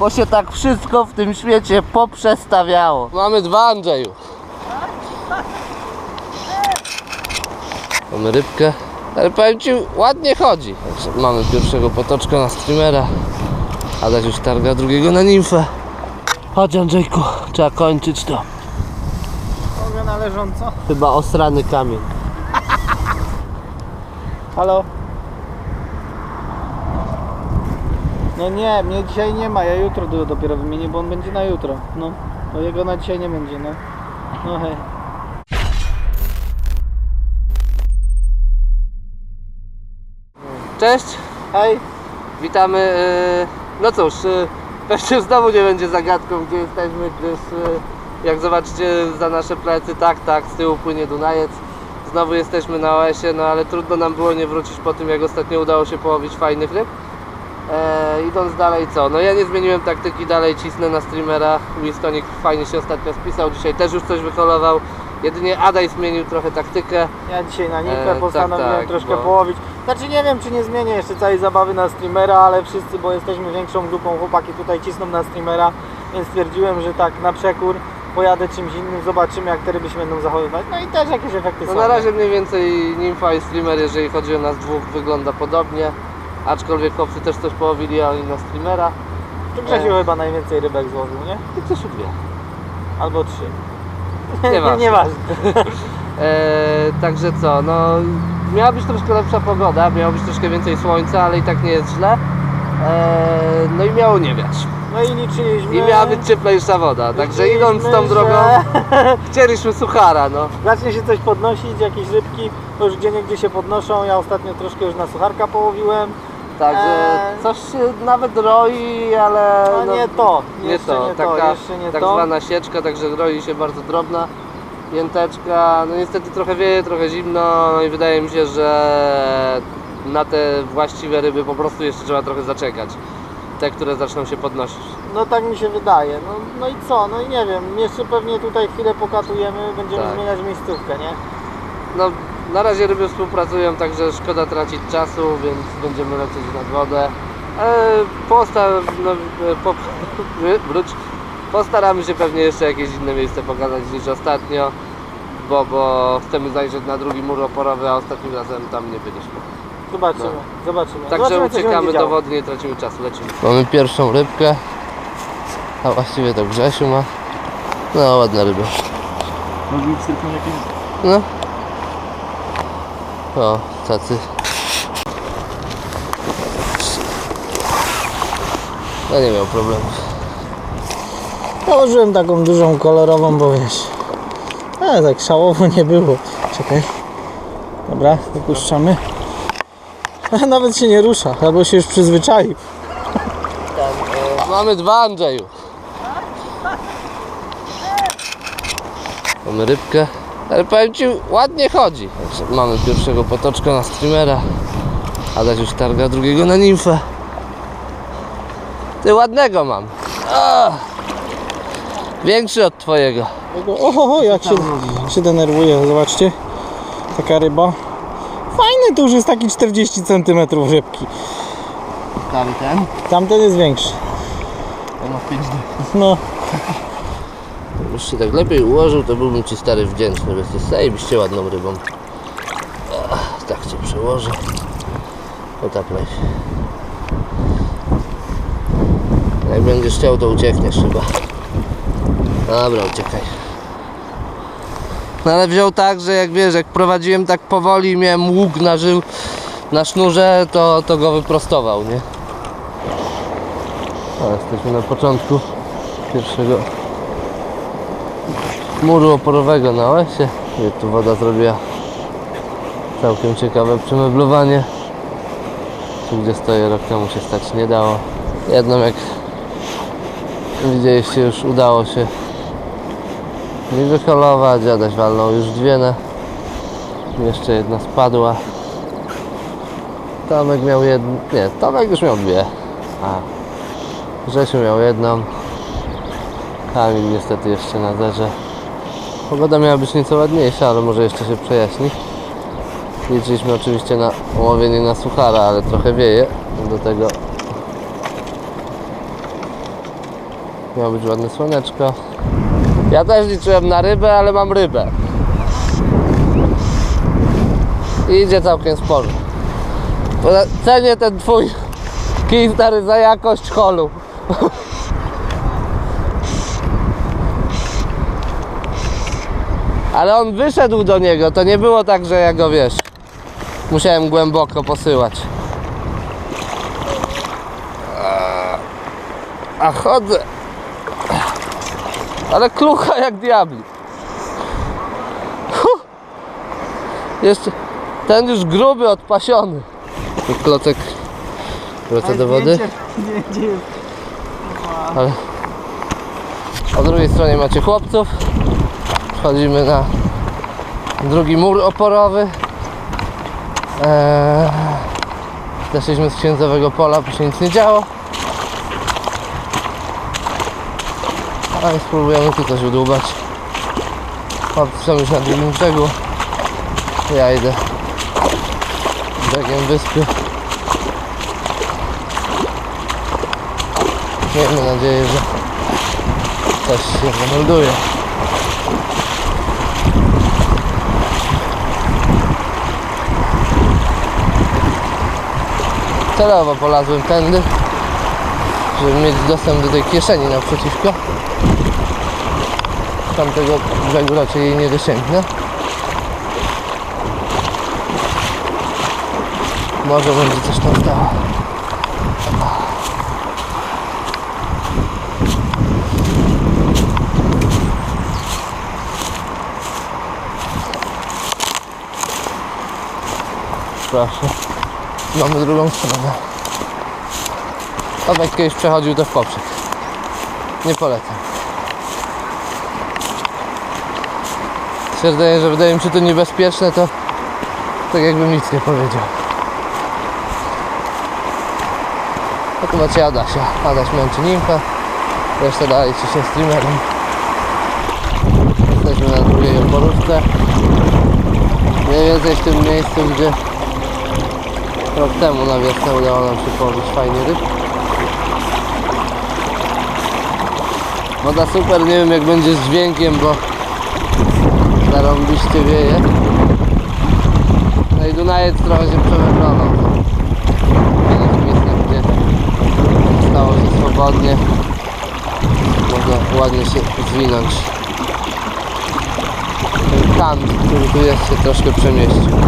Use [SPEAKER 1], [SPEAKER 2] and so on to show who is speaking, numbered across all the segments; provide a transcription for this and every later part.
[SPEAKER 1] bo się tak wszystko w tym świecie poprzestawiało. Mamy dwa Andrzeju. Mamy rybkę, ale powiem Ci, ładnie chodzi. Także mamy pierwszego potoczka na streamera, Adaś już targa drugiego na nimfę. Chodź Andrzejku, trzeba kończyć to.
[SPEAKER 2] Mogę na leżąco?
[SPEAKER 1] Chyba osrany kamień.
[SPEAKER 2] Halo? No nie, mnie dzisiaj nie ma, ja jutro do- dopiero wymienię, bo on będzie na jutro. No, bo jego na dzisiaj nie będzie, no. No hej.
[SPEAKER 1] Cześć,
[SPEAKER 2] Hej,
[SPEAKER 1] witamy. e, No cóż, e, pewnie znowu nie będzie zagadką, gdzie jesteśmy, gdyż e, jak zobaczycie za nasze plecy, tak, tak, z tyłu płynie Dunajec. Znowu jesteśmy na OS-ie, no ale trudno nam było nie wrócić po tym, jak ostatnio udało się połowić fajnych ryb. E, idąc dalej co? No ja nie zmieniłem taktyki, dalej cisnę na streamera. Winstonik fajnie się ostatnio spisał, dzisiaj też już coś wykolował. Jedynie Adaj zmienił trochę taktykę.
[SPEAKER 2] ja dzisiaj na Nikę
[SPEAKER 1] E, tak,
[SPEAKER 2] postanowiłem
[SPEAKER 1] tak,
[SPEAKER 2] troszkę
[SPEAKER 1] bo-
[SPEAKER 2] połowić. Znaczy nie wiem, czy nie zmienię jeszcze całej zabawy na streamera, ale wszyscy, bo jesteśmy większą grupą, chłopaki tutaj cisną na streamera, więc stwierdziłem, że tak na przekór pojadę czymś innym, zobaczymy jak te ryby się będą zachowywać. No i też jakieś efekty
[SPEAKER 1] No
[SPEAKER 2] są.
[SPEAKER 1] na razie mniej więcej Nimfa i Streamer, jeżeli chodzi o nas dwóch, wygląda podobnie. Aczkolwiek chłopcy też coś połowili, a oni na Streamera.
[SPEAKER 2] Tu Grzesiu
[SPEAKER 1] E.
[SPEAKER 2] chyba najwięcej rybek złowił, nie?
[SPEAKER 1] I Grzesiu dwie.
[SPEAKER 2] Albo trzy.
[SPEAKER 1] Nieważne.
[SPEAKER 2] Nieważne.
[SPEAKER 1] Eee, także co, no miała być troszkę lepsza pogoda, miało być troszkę więcej słońca, ale i tak nie jest źle. Eee, no i miało nie wiać.
[SPEAKER 2] No i liczyliśmy...
[SPEAKER 1] I miała być cieplejsza woda, także
[SPEAKER 2] liczyliśmy,
[SPEAKER 1] idąc tą
[SPEAKER 2] że
[SPEAKER 1] drogą chcieliśmy suchara, no.
[SPEAKER 2] Zacznie się coś podnosić, jakieś rybki, to już gdzie niegdzie się podnoszą. Ja ostatnio troszkę już na sucharka połowiłem.
[SPEAKER 1] Także
[SPEAKER 2] Eee.
[SPEAKER 1] coś się nawet roi, ale...
[SPEAKER 2] No, nie to,
[SPEAKER 1] Nie to,
[SPEAKER 2] nie
[SPEAKER 1] taka
[SPEAKER 2] to, jeszcze nie
[SPEAKER 1] tak
[SPEAKER 2] to.
[SPEAKER 1] zwana sieczka, także roi się bardzo drobna jęteczka. No niestety trochę wieje, trochę zimno no i wydaje mi się, że na te właściwe ryby po prostu jeszcze trzeba trochę zaczekać. Te, które zaczną się podnosić.
[SPEAKER 2] No tak mi się wydaje. No, no i co? No i nie wiem, jeszcze pewnie tutaj chwilę pokatujemy, będziemy
[SPEAKER 1] Tak.
[SPEAKER 2] zmieniać miejscówkę, nie?
[SPEAKER 1] No na razie ryby współpracują, także szkoda tracić czasu, więc będziemy lecieć nad wodę. E, posta, no, e, po, wróć. Postaramy się pewnie jeszcze jakieś inne miejsce pokazać niż ostatnio, bo, bo chcemy zajrzeć na drugi mur oporowy, a ostatnim razem tam nie byliśmy.
[SPEAKER 2] Zobaczymy,
[SPEAKER 1] No.
[SPEAKER 2] zobaczymy.
[SPEAKER 1] Także
[SPEAKER 2] zobaczymy,
[SPEAKER 1] uciekamy do wody, nie tracimy czasu, lecimy. Mamy pierwszą rybkę, a właściwie to Grzesiu ma. No ładna ryba.
[SPEAKER 2] Mogli jakieś...
[SPEAKER 1] No. O, tacy. Ja nie miał problemu.
[SPEAKER 2] Założyłem taką dużą kolorową, bo wiesz. Ale tak szałowo nie było. Czekaj. Dobra, wypuszczamy. Nawet się nie rusza, albo się już przyzwyczaił.
[SPEAKER 1] Mamy dwa Andrzeju. Mamy rybkę. Ale powiem Ci, ładnie chodzi. Mamy pierwszego potoczka na streamera. Adaś już targa drugiego na nimfę. Ty ładnego mam. A! Większy od twojego.
[SPEAKER 2] Oho, jak się, się denerwuje, zobaczcie. Taka ryba. Fajny, to już jest taki 40 cm rybki.
[SPEAKER 1] Tamten.
[SPEAKER 2] Tamten jest większy.
[SPEAKER 1] On ma 5
[SPEAKER 2] No,
[SPEAKER 1] Już się tak lepiej ułożył, to byłbym Ci stary wdzięczny, bo jesteś zajebiście ładną rybą. Ach, tak Cię przełożę. O tak leć. Jak będziesz chciał, to uciekniesz chyba. Dobra, uciekaj. No ale wziął tak, że jak wiesz, jak prowadziłem tak powoli miałem łuk na żył, na sznurze, to, to go wyprostował, nie? A, jesteśmy na początku pierwszego muru oporowego na łesie. Tu woda zrobiła całkiem ciekawe przemeblowanie. Tu gdzie stoję rok temu się stać nie dało. Jedną jak widzieliście już udało się mi wyholować. Adaś walnął już dwie na jeszcze jedna spadła. Tomek miał jedną, nie, Tomek już miał dwie. A Grzesiu miał jedną. Kamil niestety jeszcze na zerze. Pogoda miała być nieco ładniejsza, ale może jeszcze się przejaśni. Liczyliśmy oczywiście na łowienie na suchara, ale trochę wieje. Do tego Miało być ładne słoneczko. Ja też liczyłem na rybę, ale mam rybę. I idzie całkiem sporo. Cenię ten twój kij stary za jakość holu. Ale on wyszedł do niego, to nie było tak, że ja go wiesz. Musiałem głęboko posyłać. A chodzę. Ale klucha jak diabli. Huh. Jeszcze ten już gruby, odpasiony. Tu Klocek wraca do wody. Ale po drugiej stronie macie chłopców. Wchodzimy na drugi mur oporowy. Eee, zeszliśmy z księdzowego pola, bo się nic nie działo. A i spróbujemy tu coś udłubać. Chłopcy są już na drugim brzegu. Ja idę brzegiem wyspy. Miejmy nadzieję, że coś się zamelduje. Celowo polazłem tędy, żeby mieć dostęp do tej kieszeni naprzeciwko. Tamtego brzegu raczej jej nie dosięgnę. Może będzie coś tam stało. Proszę. Mamy drugą stronę. Tomek kiedyś przechodził to w poprzek. Nie polecam. Stwierdzenie, że wydaje mi się to niebezpieczne, to tak jakbym nic nie powiedział. A tu macie Adasia. Adaś męczy nimfę. Reszta dalej ciśnie streamerem. Jesteśmy na drugiej oporówce. Mniej więcej w tym miejscu, gdzie rok temu na wiosnę udało nam się połowić fajnie ryb. Woda super, nie wiem jak będzie z dźwiękiem, bo zarąbiście wieje. No i Dunajec trochę się przewędrował. W innych miejscach, gdzie stało się swobodnie, można ładnie się zwinąć. Ten kant, który tu jest, się troszkę przemieścił.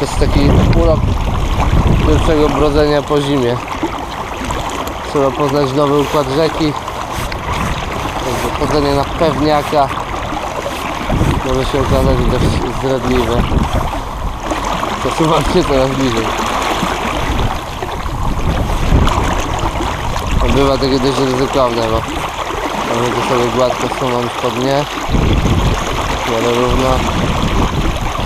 [SPEAKER 1] To jest taki urok pierwszego brodzenia po zimie. Trzeba poznać nowy układ rzeki. Także chodzenie na pewniaka może się okazać dość zdradliwe. Posuwam się coraz bliżej. Bywa takie dość ryzykowne, bo to sobie gładko sunąć po dnie, w miarę równo.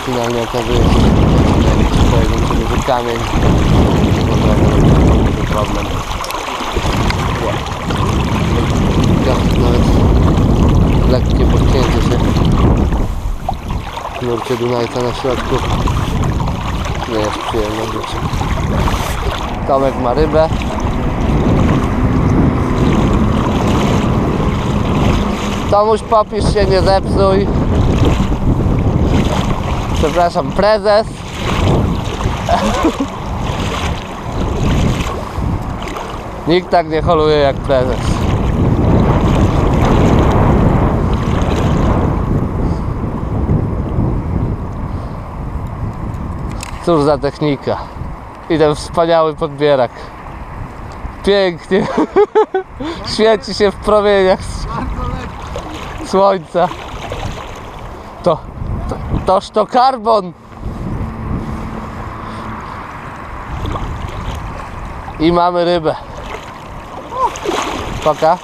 [SPEAKER 1] Finalnie okazuje się, że na jakiś pojedynczy duży kamień. Problem. Nawet lekkie podcięcie się w nurcie Dunajca na środku nie jest przyjemną rzeczą. Tomek ma rybę. Tomuś popisz się, nie zepsuj. Przepraszam, prezes. Nikt tak nie holuje jak prezes. Cóż za technika. I ten wspaniały podbierak. Pięknie. Świeci się w promieniach słońca. To, to, toż to karbon. I mamy rybę. Poka.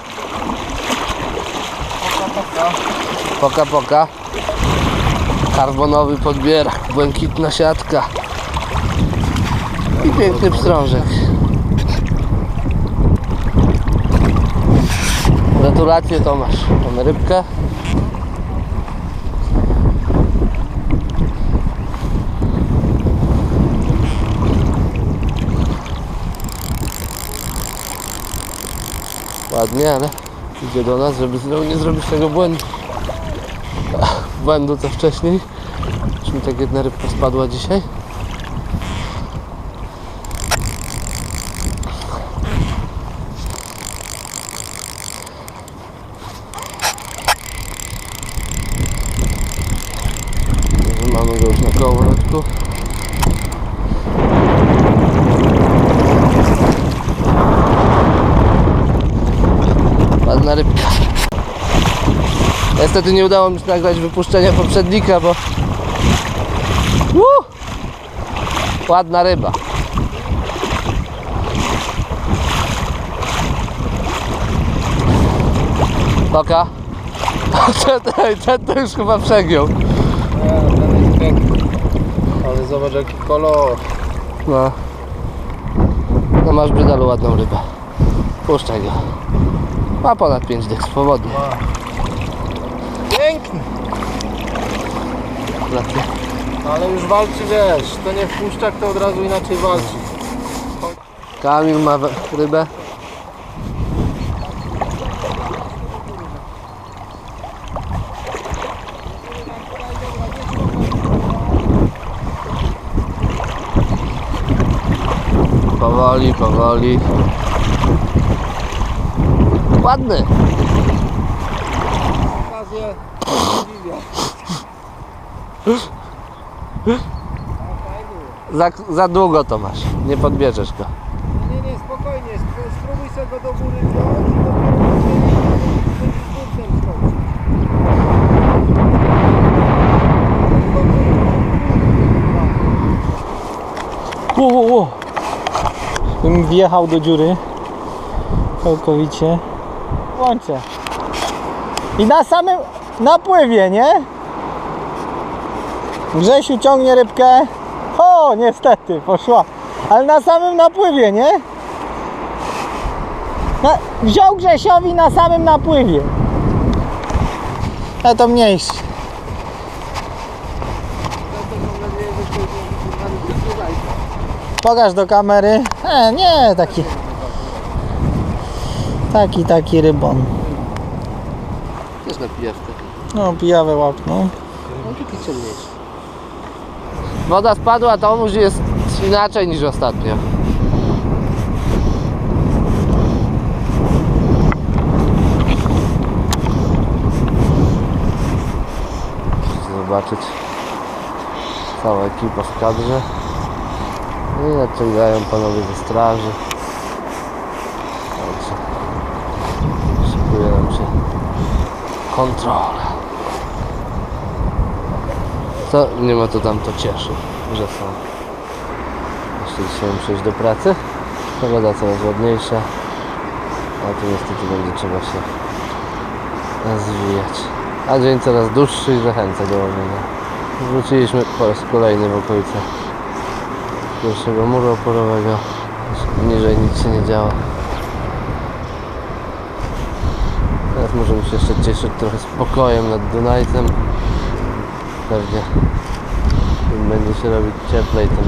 [SPEAKER 1] Poka, poka. Karbonowy podbierak, błękitna siatka. I piękny pstrążek. Gratulacje Tomasz. Mamy rybkę. Ładnie, ale idzie do nas, żeby znowu nie zrobić tego błędu. Błędu co wcześniej. Już mi tak jedna rybka spadła dzisiaj. Także Mamy go już na kołowrotku. Ładna rybka. Niestety nie udało mi się nagrać wypuszczenia poprzednika, bo... Uh! Ładna ryba. Toka. Ten, ten, to już chyba przegiął.
[SPEAKER 2] Ale zobacz jaki kolor.
[SPEAKER 1] No. No masz brydalu ładną rybę. Puszczaj go. Ma ponad 5 dych swobodnie.
[SPEAKER 2] Piękny. Ale już walczy, wiesz, to nie wpuszczak, to od razu inaczej walczy.
[SPEAKER 1] Kamil ma rybę. Powoli, powoli. Ładny.
[SPEAKER 2] Okazję.
[SPEAKER 1] Za, za długo to masz. Nie podbierzesz go.
[SPEAKER 2] Nie, nie, spokojnie, sp- spróbuj sobie go do góry wziąć i dopiero będziesz
[SPEAKER 1] ło, ło.
[SPEAKER 2] Bym wjechał do dziury całkowicie. I na samym napływie, nie? Grzesiu ciągnie rybkę. O, niestety, poszła. Ale na samym napływie, nie? Na, wziął Grzesiowi na samym napływie. A to mniejszy. Pokaż do kamery. E, nie, taki. Taki, taki rybon.
[SPEAKER 1] Też na pijawkę.
[SPEAKER 2] No, pijawę łapną.
[SPEAKER 1] No taki ciemniejszy. Woda spadła, to już jest inaczej niż ostatnio. Chcę zobaczyć cała ekipa w kadrze. I nadciągają panowie ze straży. Także szykuje nam się kontrola. Co nie ma to tam to cieszy, że są. Dzisiaj muszę iść do pracy. Pogoda coraz ładniejsza. A tu niestety będzie trzeba się zwijać. A dzień coraz dłuższy i zachęca do łowienia. Wróciliśmy po raz kolejny w okolice pierwszego muru oporowego. Niżej nic się nie działo. Teraz możemy się jeszcze cieszyć trochę spokojem nad Dunajcem. Pewnie będzie się robić cieplej, tym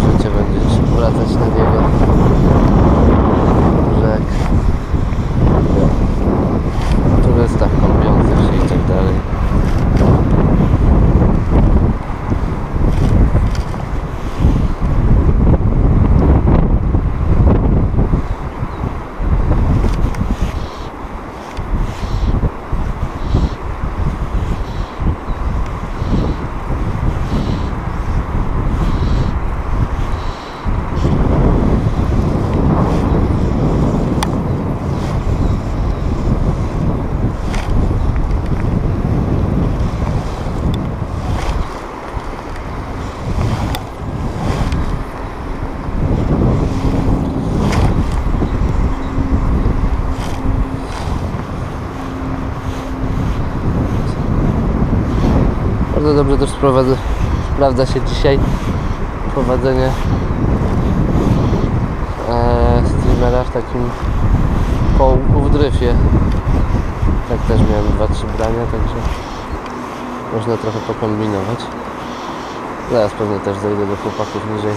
[SPEAKER 1] życie będzie wracać na niego. Rzek. Turystach kąpiących się i tak dalej Bardzo dobrze też sprowadza, sprawdza się dzisiaj prowadzenie e, streamera w takim połku w dryfie. Tak też miałem dwa, trzy brania, także można trochę pokombinować. Zaraz pewnie też zejdę do chłopaków niżej.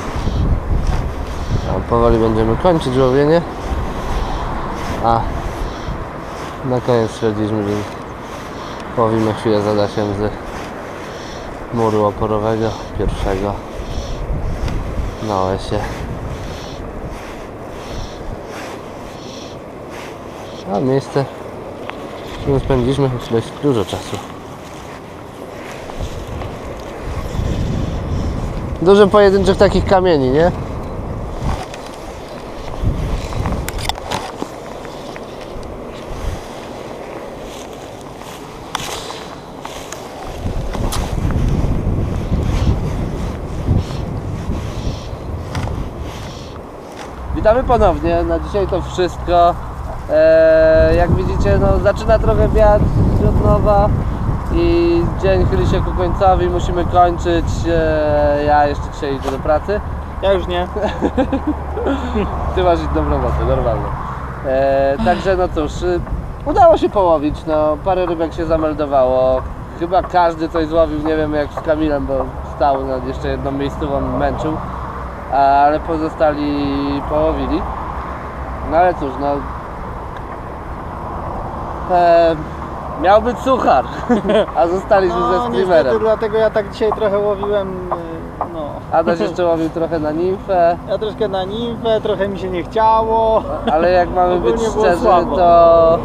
[SPEAKER 1] A powoli będziemy kończyć łowienie. A na koniec stwierdziliśmy, że połowimy chwilę za Dasiem z muru oporowego pierwszego na OS-ie. A miejsce, w którym spędziliśmy dość dużo czasu. Dużo pojedynczych takich kamieni, nie? Witamy ponownie. Na dzisiaj to wszystko. Eee, jak widzicie, no, zaczyna trochę wiatr od nowa i dzień chyli się ku końcowi. Musimy kończyć. Eee, ja jeszcze dzisiaj idę do pracy.
[SPEAKER 2] Ja już nie.
[SPEAKER 1] Ty masz inną robotę, normalnie. Eee, także no cóż, y, udało się połowić. No, parę rybek się zameldowało. Chyba każdy coś złowił, nie wiem jak z Kamilem, bo stał nad jeszcze jedną miejscową męczył. Ale pozostali połowili. No ale cóż, no. E, miał być suchar, a zostaliśmy ze
[SPEAKER 2] No niestety,
[SPEAKER 1] streamerem.
[SPEAKER 2] dlatego ja tak dzisiaj trochę łowiłem, y, no.
[SPEAKER 1] Adaś jeszcze łowił trochę na nimfę.
[SPEAKER 2] Ja troszkę na nimfę, trochę mi się nie chciało.
[SPEAKER 1] Ale jak mamy być szczerzy, to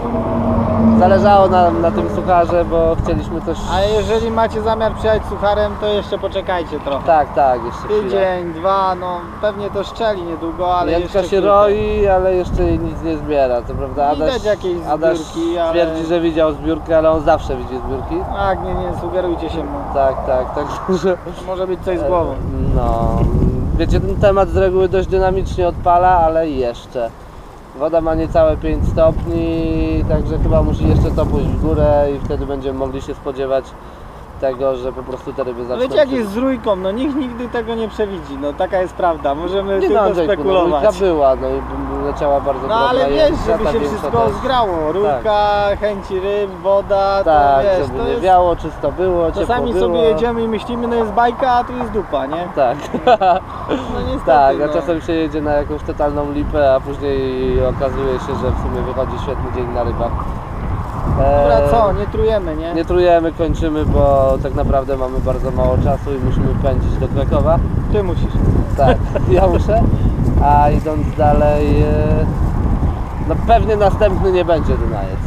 [SPEAKER 1] zależało nam na tym sucharze, bo chcieliśmy coś.
[SPEAKER 2] A jeżeli macie zamiar przyjechać sucharem, to jeszcze poczekajcie trochę.
[SPEAKER 1] Tak, tak, jeszcze chwilę.
[SPEAKER 2] Tydzień, dwa, no pewnie to szczeli niedługo, ale
[SPEAKER 1] Jędrka
[SPEAKER 2] jeszcze
[SPEAKER 1] się roi, ale jeszcze nic nie zbiera, co prawda.
[SPEAKER 2] Widać jakieś
[SPEAKER 1] Adaś
[SPEAKER 2] zbiórki, ale-
[SPEAKER 1] twierdzi, że widział zbiórkę, ale on zawsze widzi zbiórki.
[SPEAKER 2] Tak, nie, nie, sugerujcie się mu.
[SPEAKER 1] Tak, tak, także.
[SPEAKER 2] Może być coś z głową.
[SPEAKER 1] No, wiecie, ten temat z reguły dość dynamicznie odpala, ale jeszcze. Woda ma niecałe 5 stopni, także chyba musi jeszcze to pójść w górę i wtedy będziemy mogli się spodziewać tego, że po prostu te ryby
[SPEAKER 2] No
[SPEAKER 1] zaczną...
[SPEAKER 2] wiecie jak jest z rójką, no nikt nigdy tego nie przewidzi, no taka jest prawda, możemy
[SPEAKER 1] Nie no,
[SPEAKER 2] tylko
[SPEAKER 1] Andrzejku, no,
[SPEAKER 2] spekulować.
[SPEAKER 1] rurka była, no i leciała bardzo
[SPEAKER 2] No ale wiesz, żeby się wszystko
[SPEAKER 1] też.
[SPEAKER 2] zgrało, rurka, chęci ryb, woda,
[SPEAKER 1] Tak,
[SPEAKER 2] to wiesz,
[SPEAKER 1] żeby
[SPEAKER 2] to
[SPEAKER 1] nie
[SPEAKER 2] jest...
[SPEAKER 1] wiało, czysto było, ciepło
[SPEAKER 2] Czasami
[SPEAKER 1] było.
[SPEAKER 2] sobie jedziemy i myślimy, no jest bajka, a tu jest dupa, nie?
[SPEAKER 1] Tak,
[SPEAKER 2] No niestety,
[SPEAKER 1] tak, a
[SPEAKER 2] no.
[SPEAKER 1] czasem się jedzie na jakąś totalną lipę, a później okazuje się, że w sumie wychodzi świetny dzień na rybach.
[SPEAKER 2] Dobra,
[SPEAKER 1] Eee,
[SPEAKER 2] co, nie trujemy, nie?
[SPEAKER 1] Nie trujemy, kończymy, bo tak naprawdę mamy bardzo mało czasu i musimy pędzić do Krakowa.
[SPEAKER 2] Ty musisz.
[SPEAKER 1] Tak, ja muszę. A idąc dalej, e, no pewnie następny nie będzie Dunajec.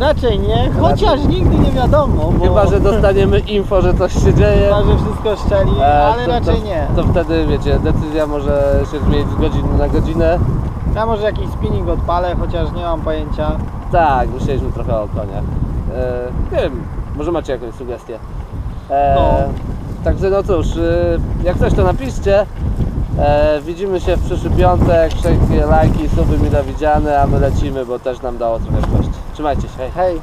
[SPEAKER 2] Raczej nie, chociaż nigdy nie wiadomo, bo...
[SPEAKER 1] Chyba, że dostaniemy info, że coś się dzieje.
[SPEAKER 2] Chyba, że wszystko szczeli,
[SPEAKER 1] e,
[SPEAKER 2] ale
[SPEAKER 1] to,
[SPEAKER 2] raczej
[SPEAKER 1] to,
[SPEAKER 2] nie.
[SPEAKER 1] To wtedy, wiecie, decyzja może się zmienić z godziny na godzinę.
[SPEAKER 2] Ja może jakiś spinning odpalę, chociaż nie mam pojęcia.
[SPEAKER 1] Tak, myśleliśmy trochę o koniach. E, nie wiem, może macie jakąś sugestię. E,
[SPEAKER 2] No.
[SPEAKER 1] Także no cóż, e, jak coś to napiszcie. E, widzimy się w przyszły piątek. Wszelkie lajki, suby mile widziane, a my lecimy, bo też nam dało trochę kość. Trzymajcie się, hej.
[SPEAKER 2] Hej.